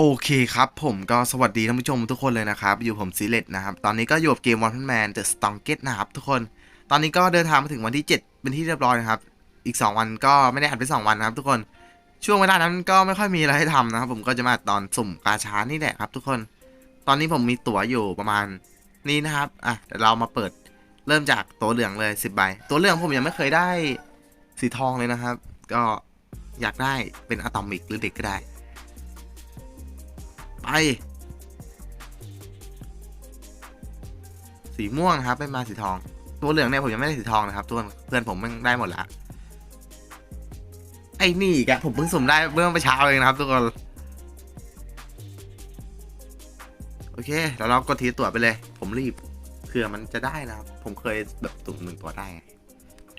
โอเคครับผมก็สวัสดีท่านผู้ชมทุกคนเลยนะครับ อยู่ผมซีเลตนะครับ ตอนนี้ก็อยู่กับเกม One Man The Strongest นะครับทุกคน ตอนนี้ก็เดินทางมาถึงวันที่ 7 เป็นที่เรียบร้อยนะครับ อีก 2 วันก็ไม่ได้อัดไป 2 วันนะครับ ทุกคนช่วงเวลานั้นก็ไม่ค่อยมีอะไรให้ทำนะครับ ผมก็จะมาตอนสุ่มกาชานี่แหละครับ ทุกคน ตอนนี้ผมมีตั๋วอยู่ประมาณนี้นะครับอะเดี๋ยวเรามาเปิดเริ่มจากตัวเหลืองเลย10ใบตัวเหลืองผมยังไม่เคยได้สีทองเลยนะครับ ก็อยากได้เป็นอะตอมิกหรือเด็กก็ได้ ไปสีม่วงนะครับไม่มาสีทอง ตัวเหลืองเนี่ยผมยังไม่ได้สีทองนะครับทุกคนเพื่อนผมม่งได้หมดล้วไอ้นี่อีกะผมเพิ่งสุ่มได้เมื่อเช้าเองนะครับทุกคนโอเคเดี๋ยวเรากดทีตัวไปเลย ผมรีบเผื่อมันจะได้นะครับ ผมเคยแบบสุ่มหนึ่งตัวได้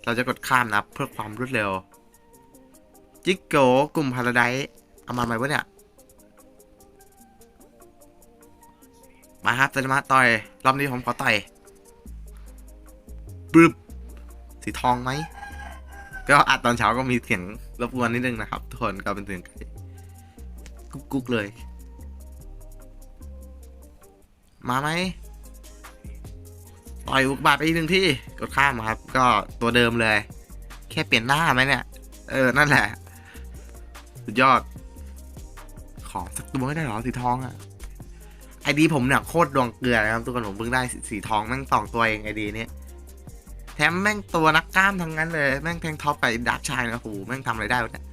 เราจะกดข้ามนะเพื่อความรวดเร็ว จิกโกกลุ่มพาราไดเอามาไหมวะเนี่ย มาครับเซนมาต่อย รอบนี้ผมขอต่อยบึบสีทองไหม ก็อัดตอนเช้าก็มีเสียงรบกวนนิดนึงนะครับ ทุกคนก็เป็นเสียงกุ๊กกุ๊กเลย มาไหมต่อยอุกบาทไปอีกหนึ่งที่กดข้ามครับ ก็ตัวเดิมเลย แค่เปลี่ยนหน้าไหมเนี่ย เออ นั่นแหละ สุดยอด ขอสักตัวไม่ได้เหรอสีทองอะไอดีผมเนี่ยโคตรดวงเกลือนะครับทุกคนผมเพิ่งได้สีทองแม่งสองตัวเองไอดีเนี้ยแถมแม่งตัวนักกล้ามทั้งนั้นเลยแม่งแทงท็อปไปดักชายนะโอ้โหแม่งทำอะไรได้เนี่ย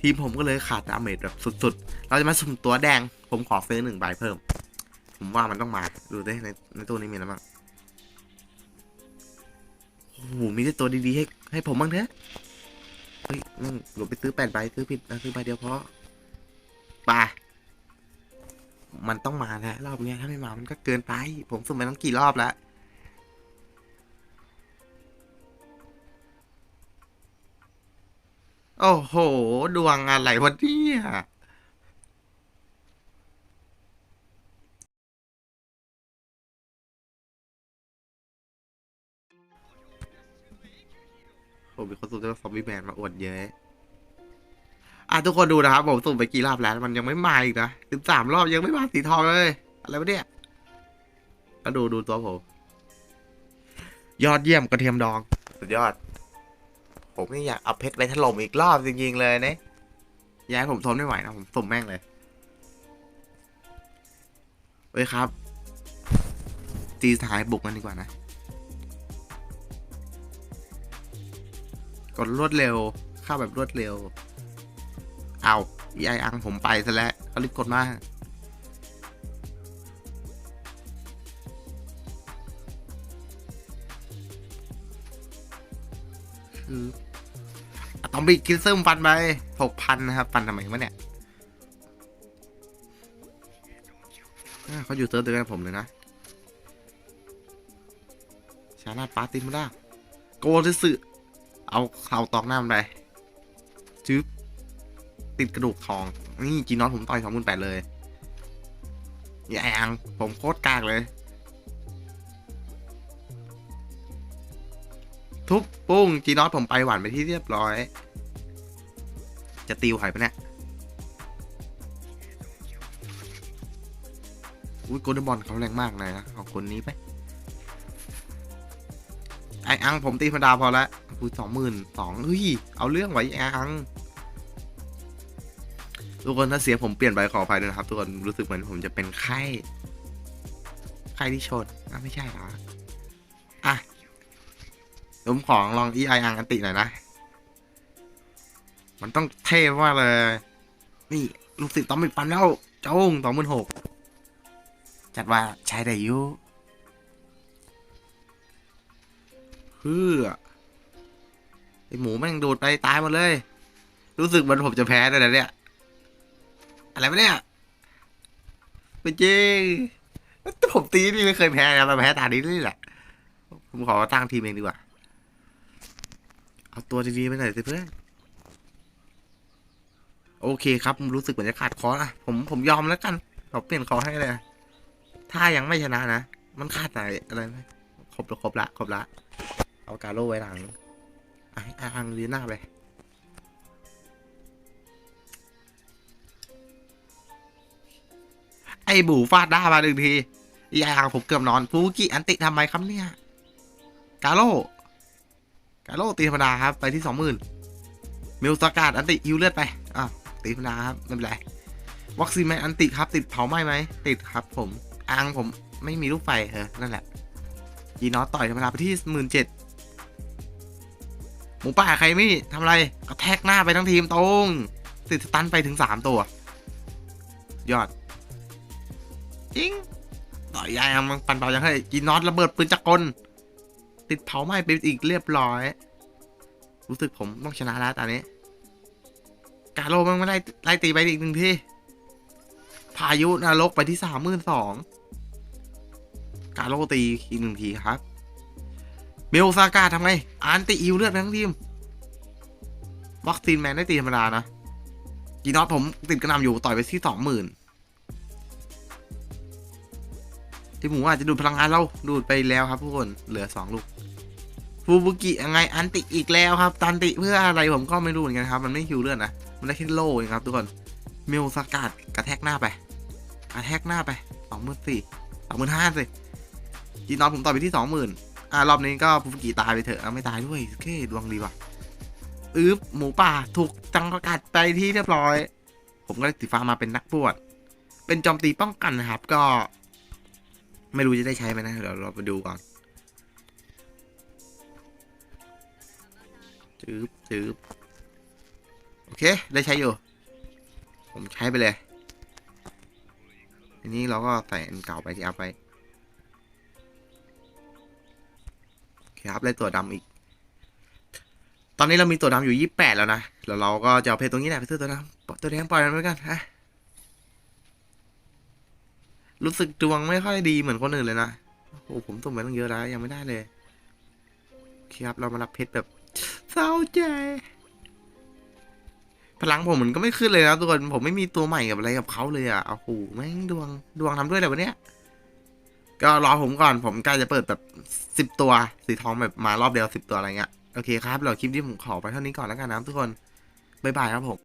ทีมผมก็เลยขาดดาเมจแบบสุดๆ เราจะมาสุ่มตัวแดง ผมขอซื้อหนึ่งใบเพิ่ม ผมว่ามันต้องมา ดูดิในในตัวนี้มีอะไรบ้างโอ้โหมีแต่ตัวดีๆให้ให้ผมบ้างเถอะเฮ้ยแม่งหลบไปซื้อแปดใบซื้อผิดนะซื้อใบเดียวเพอไป มันต้องมาแล้วรอบเนี้ยถ้าไม่มามันก็เกินไป ผมสุ่มไปตั้งกี่รอบแล้วโอ้โห ดวงอะไรวะเนี่ยผมมีคนสุ่มได้ซอมบี้แมนมาอวดเยอะ อะทุกคนดูนะครับผมสุ่มไปกี่รอบแล้วมันยังไม่มาอีกนะสิบสามรอบยังไม่มาสีทองเลย อะไรวะเนี่ยก็ดูดูตัวผม ยอดเยี่ยมกระเทียมดอง สุดยอด ผมนี่อยากเอาเพชรไปถล่มอีกรอบจริงๆเลยเนี่ยย้ายผมทนไม่ไหวนะผมสุ่มแม่งเลยเฮ้ยครับ ตีสหายบุกกันดีกว่านะ กดรวดเร็ว เข้าแบบรวดเร็ว เอายายอังผมไปซะแล้วเขารีบกดมาคืออะตอมบิคิดซึมฟันไปหกพันนะครับ ฟันทำไมวะเนี่ยเขาอยู่เซิร์ฟเดียวกันกับผมเลยนะ ชานาปาติมาด้าโกซึสึเอาเอาตอกหน้ามันไปจึ๊บ ติดกระดูกทอง นี่จีนอตผมต่อยสองหมื่นแปดเลยอย่าแองผมโคตรกากเลย ทุบปุ้งจีนอตผมไปหวานไปที่เรียบร้อย จะตีไหวปะเนี่ยอุ้ยโกลเด้นบอลเขาแรงมากเลยนะเอาคนนี้ไปไออังผมตีธรรมดาพอละอุ้ยสองหมื่นสองเฮ้ย เอาเรื่องไว้ไออัง ทุกคนถ้าเสียงผมเปลี่ยนไปขออภัยด้วยนะครับ ทุกคนรู้สึกเหมือนผมจะเป็นไข้ไข้ที่ชนอะไม่ใช่หรออะผมของลอง e i อังอันติหน่อยนะ มันต้องเท่มากเลย นี่ลูกศิษย์ต้องมีปันแล้วเจ้งสองหมื่นหกจัดว่าใช้ได้อยุเพื่อไอหมูแม่งโดดไปตายหมดเลย รู้สึกเหมือนผมจะแพ้ด้วยนะเนี่ย อะไรวะเนี่ยไม่จริงแต่ผมตีนี่ไม่เคยแพ้นะมาแพ้ตานี้นี่แหละ ผมขอตั้งทีมเองดีกว่า เอาตัวดีๆไปหน่อยสิเพื่อน โอเคครับผมรู้สึกเหมือนจะขาดคอร์สอะผมผมยอมแล้วกันเราเปลี่ยนคอร์สให้เลย ถ้ายังไม่ชนะนะ มันขาดอะไรอะไรไหมครบแล้วครบละครบละ เอาการโล่ไว้หลังอะให้อังยืนหน้าไป อ้บูฟาดหน้ามาหนึ่งทียายผมเกือบนอนฟูกิอันติทำไมครับเนี่ย กาโลกาโลตีธรรมดาครับ ไปที่สองหมื่นมิลสกาดอันติฮิวเลือดไปอะตีธรรมดาครับไม่เป็นไรวัคซีนแมนอันติครับ ติดเผาไหม้ไหมติดครับ ผมอังผมไม่มีลูกไฟเออนั่นแหละยีนอตต่อยธรรมดาไปที่หมื่นเจ็ดหมูป่าใครไม่ทำอะไรกระแทกหน้าไปทั้งทีมตรง ติดสตันไปถึงสามตัว ยอด จริง ต่อยายมันปันเปายังให้ยีนอตระเบิดปืนจักรกล ติดเผาไหม้ไปอีกเรียบร้อย รู้สึกผมต้องชนะแล้วตอนนี้ กาโลมันไม่ไล่ไล่ตีไปอีกหนึ่งที่ พายุนรกไปที่สามหมื่นสอง กาโลตีอีกหนึ่งทีครับ เบลซากาทำไงอันติอิวเลือดไปทั้งทีม วัคซีนแมนได้ตีธรรมดานะกีนอตผมติดกระนำอยู่ต่อยไปที่สองหมื่น ที่หมูอาจจะดูดพลังงานเราดูดไปแล้วครับทุกคนเหลือสองลูกฟูบุกิยังไงอันติอีกแล้วครับตันติเพื่ออะไรผมก็ไม่รู้เหมือนกันครับ มันไม่ฮิวเลือดนะมันได้แค่โล่เองครับ ทุกคนเมลสกัดกระแทกหน้าไปกระแทกหน้าไปสองหมื่นสี่สองหมื่นห้าสิจีนอนผมต่อไปที่สองหมื่นอ่ารอบนี้ก็ฟูบุกิตายไปเถอะไม่ตายด้วยโอเคดวงดีว่ะอึ๊บหมูป่าถูกจังประกาศไปที่เรียบร้อย ผมก็ได้สีฟ้ามาเป็นนักบวชเป็นจอมตีป้องกันนะครับ ก็ ไม่รู้จะได้ใช้ไหมนะ เดี๋ยวเราไปดูก่อนจืบจืบโอเค ได้ใช้อยู่ ผมใช้ไปเลยทีนี้เราก็ใส่อันเก่าไปที่อัพไปโอเคครับได้ตัวดำอีก ตอนนี้เรามีตัวดำอยู่ยี่แปดแล้วนะ แล้วเราก็จะเอาเพจตรงนี้แหละไปซื้อตัวดำตัวแดงปล่อยมันไปกันฮะ รู้สึกดวงไม่ค่อยดีเหมือนคนอื่นเลยนะ โอ้โหผมสุ่มไปตั้งเยอะแล้วยังไม่ได้เลยครับเรามารับเพชรแบบเศร้าใจ พลังผมมันก็ไม่ขึ้นเลยนะทุกคนผมไม่มีตัวใหม่กับอะไรกับเขาเลยอะโอ้โหแม่งดวงดวงทำด้วยอะไรวะเนี้ยก็รอผมก่อนผมใกล้จะเปิดแบบสิบตัวสีทองแบบมารอบเดียวสิบตัวอะไรเงี้ยโอเคครับเราคลิปนี้ผมขอไปเท่านี้ก่อนแล้วกันนะทุกคนบ๊ายบายครับผม